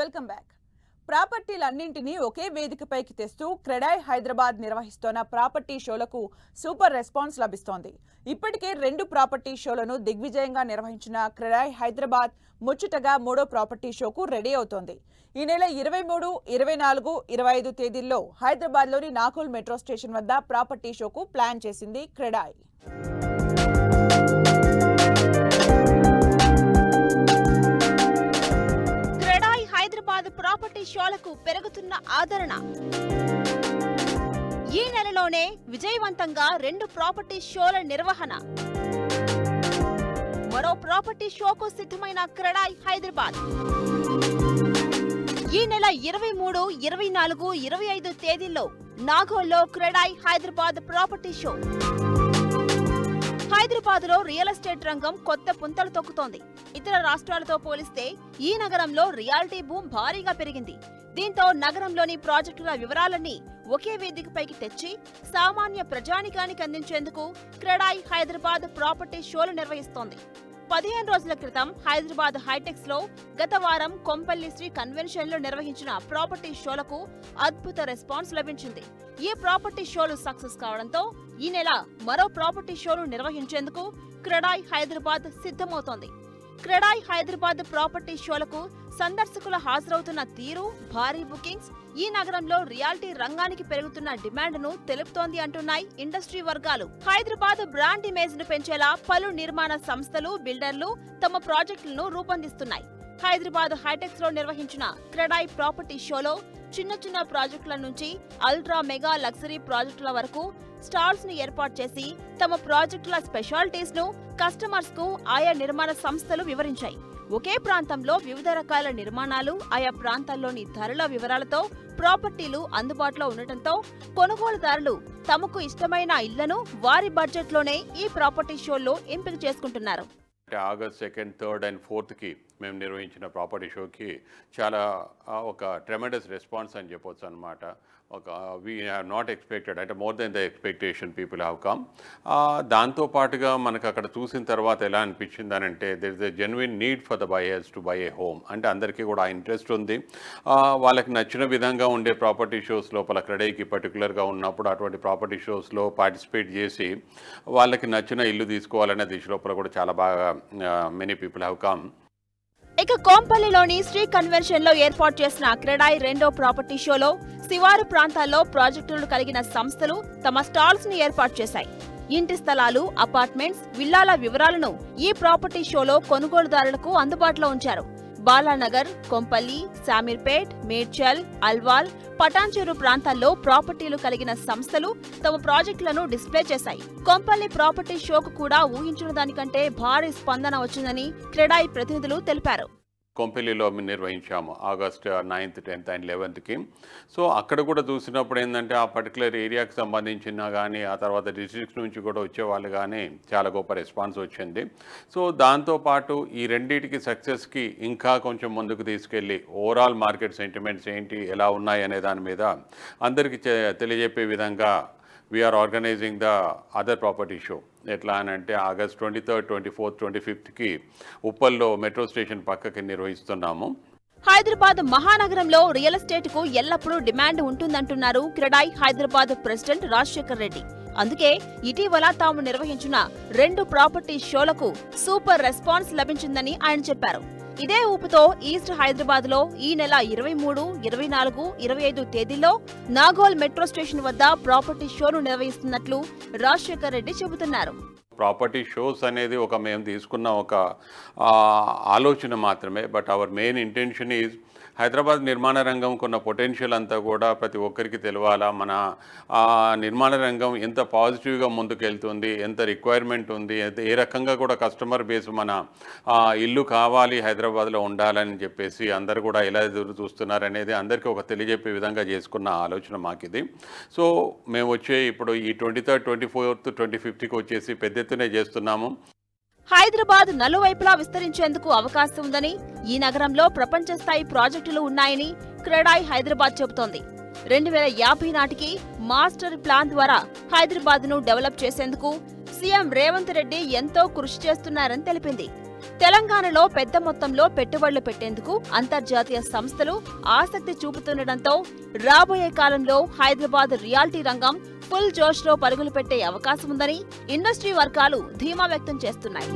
Welcome back. ప్రాపర్టీలన్నింటినీ ఒకే వేదికపైకి తెస్తూ క్రెడాయ్ హైదరాబాద్ నిర్వహిస్తోన్న ప్రాపర్టీ షోలకు సూపర్ రెస్పాన్స్ లభిస్తోంది. ఇప్పటికే రెండు ప్రాపర్టీ షోలను దిగ్విజయంగా నిర్వహించిన క్రెడాయ్ హైదరాబాద్ ముచ్చటగా మూడో ప్రాపర్టీ షోకు రెడీ అవుతోంది. ఈ నెల ఇరవై మూడు ఇరవై నాలుగు ఇరవై ఐదు తేదీల్లో హైదరాబాద్లోని నాకుల్ మెట్రో స్టేషన్ వద్ద ప్రాపర్టీ షోకు ప్లాన్ చేసింది క్రెడాయ్. హైదరాబాద్ ప్రాపర్టీ షోలకు పెరుగుతున్న ఆదరణ. ఈ నెలలోనే విజయవంతంగా రెండు ప్రాపర్టీ షోల నిర్వహణ. మరో ప్రాపర్టీ షోకు సిద్ధమైన క్రడాయ్ హైదరాబాద్. ఈ నెల ఇరవై మూడు ఇరవై నాలుగు ఇరవై ఐదు తేదీల్లో నాగోల్లో క్రెడాయ్ హైదరాబాద్ ప్రాపర్టీ షో. హైదరాబాద్లో రియల్ ఎస్టేట్ రంగం కొత్త పుంతలు తొక్కుతోంది. ఇతర రాష్ట్రాలతో పోలిస్తే ఈ నగరంలో రియాలిటీ బూమ్ భారీగా పెరిగింది. దీంతో నగరంలోని ప్రాజెక్టుల వివరాలన్నీ ఒకే వేదికపైకి తెచ్చి సామాన్య ప్రజానికానికి అందించేందుకు క్రెడాయ్ హైదరాబాద్ ప్రాపర్టీ షోలు నిర్వహిస్తోంది. పదిహేను రోజుల క్రితం హైదరాబాద్ హైటెక్స్లో గత వారం కొంపల్లి శ్రీ కన్వెన్షన్లో నిర్వహించిన ప్రాపర్టీ షోలకు అద్భుత రెస్పాన్స్ లభించింది. ఈ ప్రాపర్టీ షోలు సక్సెస్ కావడంతో ఈ నెల మరో ప్రాపర్టీ షోలు నిర్వహించేందుకు క్రెడాయ్ హైదరాబాద్ సిద్ధమవుతోంది. క్రెడాయ్ హైదరాబాద్ ప్రాపర్టీ షోలకు సందర్శకులు హాజరవుతున్న తీరు భారీ బుకింగ్స్ ఈ నగరంలో రియాలిటీ రంగానికి పెరుగుతున్న డిమాండ్ను తెలుపుతోంది అంటున్నాయి ఇండస్ట్రీ వర్గాలు. హైదరాబాద్ బ్రాండ్ ఇమేజ్ను పెంచేలా పలు నిర్మాణ సంస్థలు బిల్డర్లు తమ ప్రాజెక్టులను రూపొందిస్తున్నాయి. హైదరాబాద్ హైటెక్స్లో నిర్వహించిన క్రెడాయ్ ప్రాపర్టీ షోలో చిన్న చిన్న ప్రాజెక్టుల నుంచి అల్ట్రా మెగా లగ్జరీ ప్రాజెక్టుల వరకు స్టాల్స్ను ఏర్పాటు చేసి తమ ప్రాజెక్టుల స్పెషాలిటీస్ను కస్టమర్స్కు ఆయా నిర్మాణ సంస్థలు వివరించాయి. ఒకే ప్రాంతంలో వివిధ రకాల నిర్మాణాలు ఆయా ప్రాంతాల్లోని ధరల వివరాలతో ప్రాపర్టీలు అందుబాటులో ఉండటంతో కొనుగోలుదారులు తమకు ఇష్టమైన ఇళ్ళను వారి బడ్జెట్లోనే ఈ ప్రాపర్టీ షోల్లో ఎంపిక చేసుకుంటున్నారు. ఆగస్ట్ సెకండ్ థర్డ్ అండ్ ఫోర్త్కి మేము నిర్వహించిన ప్రాపర్టీ షోకి చాలా ఒక ట్రెమెండస్ రెస్పాన్స్ అని చెప్పొచ్చు అనమాట ఒక వీ హ్యావ్ నాట్ ఎక్స్పెక్టెడ్ అంటే more than the expectation people have come దాంతో పాటుగా మనకు అక్కడ చూసిన తర్వాత ఎలా అనిపించింది అని అంటే there is a genuine need for the buyers to buy a home అంటే అందరికీ కూడా ఆ ఇంట్రెస్ట్ ఉంది. వాళ్ళకి నచ్చిన విధంగా ఉండే ప్రాపర్టీ షోస్ లోపల క్రెడైకి పర్టికులర్గా ఉన్నప్పుడు అటువంటి ప్రాపర్టీ షోస్లో పార్టిసిపేట్ చేసి వాళ్ళకి నచ్చిన ఇల్లు తీసుకోవాలనే దిశ లోపల కూడా చాలా బాగా మెనీ పీపుల్ హ్యావ్ కమ్ ఇక కోంపల్లిలోని శ్రీ కన్వెన్షన్లో ఏర్పాటు చేసిన క్రెడాయి రెండో ప్రాపర్టీ షోలో శివారు ప్రాంతాల్లో ప్రాజెక్టులు కలిగిన సంస్థలు తమ స్టాల్స్ని ఏర్పాటు చేశాయి. ఇంటి స్థలాలు అపార్ట్మెంట్స్ విల్లాల వివరాలను ఈ ప్రాపర్టీ షోలో కొనుగోలుదారులకు అందుబాటులో ఉంచారు. బాలానగర్ కొంపల్లి శామీర్పేట్ మేడ్చల్ అల్వాల్ పటాన్చెరు ప్రాంతాల్లో ప్రాపర్టీలు కలిగిన సంస్థలు తమ ప్రాజెక్టులను డిస్ప్లే చేశాయి. కొంపల్లి ప్రాపర్టీ షోకు కూడా ఊహించిన దానికంటే భారీ స్పందన వచ్చిందని క్రెడాయి ప్రతినిధులు తెలిపారు. కొంపెల్లిలో మేము నిర్వహించాము ఆగస్ట్ నైన్త్ టెన్త్ అండ్ లెవెన్త్కి. సో అక్కడ కూడా చూసినప్పుడు ఏంటంటే ఆ పర్టికులర్ ఏరియాకి సంబంధించిన కానీ ఆ తర్వాత డిస్ట్రిక్ట్స్ నుంచి కూడా వచ్చేవాళ్ళు కానీ చాలా గొప్ప రెస్పాన్స్ వచ్చింది. సో దాంతోపాటు ఈ రెండింటికి సక్సెస్కి ఇంకా కొంచెం ముందుకు తీసుకెళ్ళి ఓవరాల్ మార్కెట్ సెంటిమెంట్స్ ఏంటి ఎలా ఉన్నాయి అనే దాని మీద అందరికీ తెలియజెప్పే విధంగా we're organizing the other property show ఎట్లా అని అంటే August twenty third twenty fourth twenty ఫిఫ్త్కి ఉప్పల్లో మెట్రో స్టేషన్ పక్కకి నిర్వహిస్తున్నాము. హైదరాబాద్ మహానగరంలో రియల్ ఎస్టేట్కు ఎల్లప్పుడూ డిమాండ్ ఉంటుందంటున్నారు క్రెడాయ్ హైదరాబాద్ ప్రెసిడెంట్ రాజశేఖర్ రెడ్డి. అందుకే ఇటీవల తాము నిర్వహించిన రెండు ప్రాపర్టీ షోలకు సూపర్ రెస్పాన్స్ లభించిందని ఆయన చెప్పారు. ఇదే ఊపుతో ఈస్ట్ హైదరాబాద్లో ఈ నెల ఇరవై మూడు ఇరవై నాలుగు ఇరవై ఐదు తేదీల్లో నాగోల్ మెట్రో స్టేషన్ వద్ద ప్రాపర్టీ షోను నిర్వహిస్తున్నట్లు రాజశేఖర్ రెడ్డి చెబుతున్నారు. ప్రాపర్టీ షోస్ అనేది ఒక మేము తీసుకున్న ఒక ఆలోచన మాత్రమే. But our main intention is Hyderabad నిర్మాణ రంగం కొన్న పొటెన్షియల్ అంతా కూడా ప్రతి ఒక్కరికి తెలవాలా? మన నిర్మాణ రంగం ఎంత పాజిటివ్గా ముందుకెళ్తుంది? ఎంత రిక్వైర్మెంట్ ఉంది? ఏ రకంగా కూడా కస్టమర్ బేస్ మన ఇల్లు కావాలి హైదరాబాద్లో ఉండాలని చెప్పేసి అందరు కూడా ఎలా ఎదురు చూస్తున్నారు అనేది అందరికీ ఒక తెలియజెప్పే విధంగా చేసుకున్న ఆలోచన మాకు ఇది సో మేము వచ్చే ఇప్పుడు ఈ twenty third twenty fourth twenty ఫిఫ్త్కి వచ్చేసి పెద్ద ఎత్తునే చేస్తున్నాము. హైదరాబాద్ నలువైపులా విస్తరించేందుకు అవకాశం ఉందని ఈ నగరంలో ప్రపంచ స్థాయి ప్రాజెక్టులు ఉన్నాయని క్రెడాయ్ హైదరాబాద్ చెబుతోంది. రెండు వేల యాభై నాటికి మాస్టర్ ప్లాన్ ద్వారా హైదరాబాద్ను డెవలప్ చేసేందుకు సీఎం రేవంత్ రెడ్డి ఎంతో కృషి చేస్తున్నారని తెలిపింది. తెలంగాణలో పెద్ద మొత్తంలో పెట్టుబడులు పెట్టేందుకు అంతర్జాతీయ సంస్థలు ఆసక్తి చూపుతుండటంతో రాబోయే కాలంలో హైదరాబాద్ రియాలిటీ రంగం ఫుల్ జోష్లో పరుగులు పెట్టే అవకాశం ఉందని ఇండస్ట్రీ వర్గాలు ధీమా వ్యక్తం చేస్తున్నాయి.